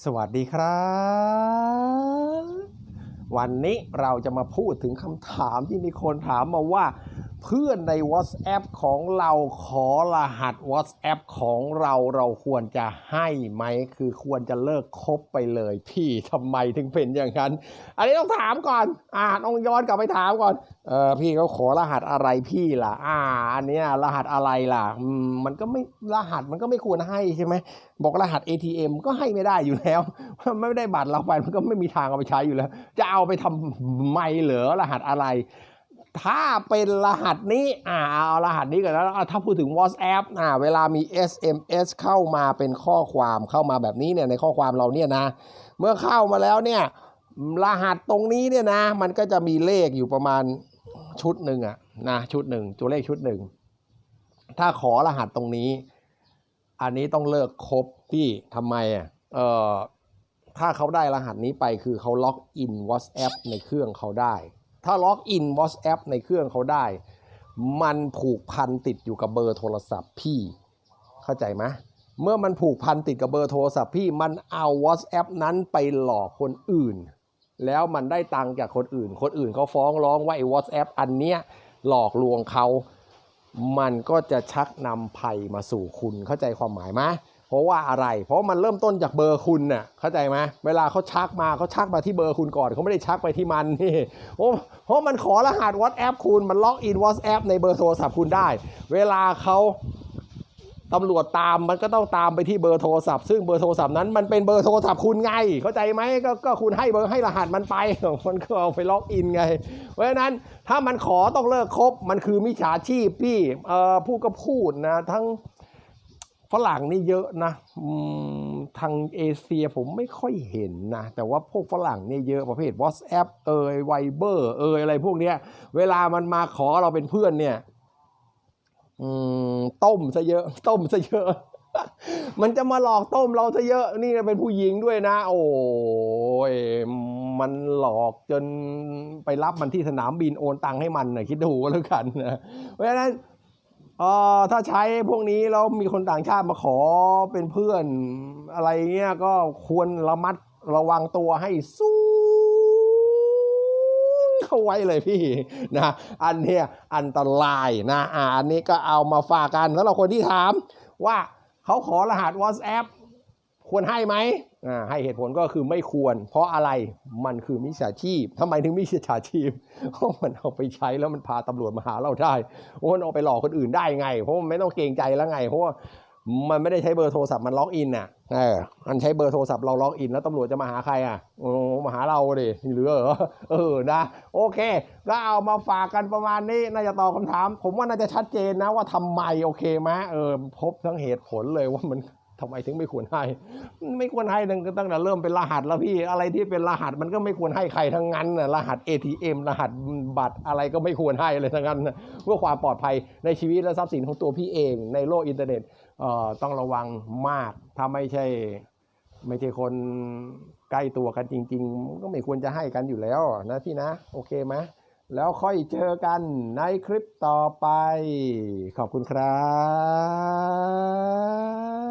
สวัสดีครับ วันนี้เราจะมาพูดถึงคำถามที่มีคนถามมาว่า เพื่อนใน WhatsApp ของเราขอรหัส WhatsApp ของเราเราควรจะให้ไหม คือควรจะเลิกคบไปเลย พี่ทำไมถึงเป็นอย่างนั้น อันนี้ต้องถามก่อน อ่าต้องย้อนกลับไปถามก่อน เออพี่เขาขอรหัสอะไรพี่ล่ะ อ่า อันเนี้ยรหัสอะไรล่ะมมันก็ไม่รหัสมันก็ไม่ควรให้ใช่ไหมบอกรหัส ATM ก็ให้ไม่ได้อยู่แล้วไม่ได้บัตรเราไปมันก็ไม่มีทางเอาไปใช้อยู่แล้ว จะเอาไปทำไมเหรอรหัสอะไร ถ้าเป็นรหัสนี้อ่าเอารหัสนี้ก่อนแล้วอะถ้าพูดถึง WhatsApp อ่าเวลามี SMS เข้ามาเป็นข้อความเข้ามาแบบนี้เนี่ยในข้อความเราเนี่ยนะ เมื่อเข้ามาแล้วเนี่ยรหัสตรงนี้เนี่ยนะ มันก็จะมีเลขอยู่ประมาณชุดหนึ่งอะนะชุดหนึ่งตัวเลขชุดหนึ่งถ้าขอรหัสตรงนี้ อันนี้ต้องเลิกครบพี่ทำไมอะเออถ้าเขาได้รหัสนี้ไปคือเขาล็อกอิน WhatsApp ในเครื่องเขาได้ ถ้าล็อกอิน WhatsApp ในเครื่องเขาได้ มันผูกพันติดอยู่กับเบอร์โทรศัพท์พี่ เข้าใจไหมเมื่อมันผูกพันติดกับเบอร์โทรศัพท์พี่ มันเอา WhatsApp นั้นไปหลอกคนอื่น แล้วมันได้ตังค์จากคนอื่น คนอื่นเขาฟ้องร้องว่าไอ้ WhatsApp อันเนี้ยหลอกลวงเขา มันก็จะชักนำภัยมาสู่คุณเข้าใจความหมายไหม เพราะว่าอะไร เพราะมันเริ่มต้นจากเบอร์คุณน่ะเข้าใจไหมเวลาเขาชักมาเขาชักมาที่เบอร์คุณก่อนเขาไม่ได้ชักไปที่มันนี่โอ้เพราะมันขอรหัส WhatsApp คุณมันล็อกอิน WhatsApp ในเบอร์โทรศัพท์คุณได้ เวลาเขาตำรวจตามมันก็ต้องตามไปที่เบอร์โทรศัพท์ซึ่งเบอร์โทรศัพท์นั้นมันเป็นเบอร์โทรศัพท์คุณไง เข้าใจไหมก็ก็คุณให้เบอร์ให้รหัสมันไปมันก็เอาไปล็อกอินไง เพราะฉะนั้นถ้ามันขอต้องเลิกคบมันคือมิจฉาชีพพี่เอ่อพูดก็พูดนะทั้ง ฝรั่งนี่เยอะนะทางเอเชียผมไม่ค่อยเห็นนะ แต่ว่าพวกฝรั่งเนี่ยเยอะประเภท WhatsApp เอ่ยไวเบอร์เอ่ยอะไรพวกเนี้ย เวลามันมาขอเราเป็นเพื่อนเนี่ยต้มซะเยอะ ต้มซะเยอะ มันจะมาหลอกต้มเราซะเยอะ นี่เป็นผู้หญิงด้วยนะ โอ้ยมันหลอกจนไปรับมันที่สนามบินโอนตังค์ให้มันนะคิดดูแล้วกันนะเพราะฉะนั้น เออถ้าใช้พวกนี้แล้วมีคนต่างชาติมาขอเป็นเพื่อนอะไรเงี้ยก็ควรระมัดระวังตัวให้สู้เข้าไว้เลยพี่นะอันเนี้ยอันตรายนะอ่าอันนี้ก็เอามาฝากกันแล้วเราคนที่ถามว่าเขาขอรหัส WhatsApp ควรให้ไหมให้เหตุผลก็คือไม่ควร เพราะอะไรมันคือมิจฉาชีพทำไมถึงมิจฉาชีพเพราะมันเอาไปใช้แล้วมันพาตำรวจมาหาเราได้เพราะมันเอาไปหลอกคนอื่นได้ไง เพราะมันไม่ต้องเกรงใจแล้วไง เพราะว่ามันไม่ได้ใช้เบอร์โทรศัพท์มันล็อกอินน่ะเออมันใช้เบอร์โทรศัพท์เราล็อกอิน แล้วตำรวจจะมาหาใครอะโอ้มาหาเราดิหรือเหรอเออนะ โอเค ก็เอามาฝากกันประมาณนี้น่าจะตอบคำถาม ผมว่าน่าจะชัดเจนนะว่าทำไมโอเคไหมเออพบทั้งเหตุผลเลยว่ามัน ทำไมถึงไม่ควรให้ ไม่ควรให้ตั้งแต่เริ่มเป็นรหัสแล้วพี่อะไรที่เป็นรหัสมันก็ไม่ควรให้ใครทั้งนั้นนะรหัส ATM รหัสบัตรอะไรก็ไม่ควรให้เลยทั้งนั้นเพื่อความปลอดภัยในชีวิตและทรัพย์สินของตัวพี่เอง ในโลกอินเทอร์เน็ตต้องระวังมากถ้าไม่ใช่ไม่ใช่คนใกล้ตัวกันจริงๆ ก็ไม่ควรจะให้กันอยู่แล้วนะพี่นะ โอเคไหมแล้วค่อยเจอกันในคลิปต่อไป ขอบคุณครับ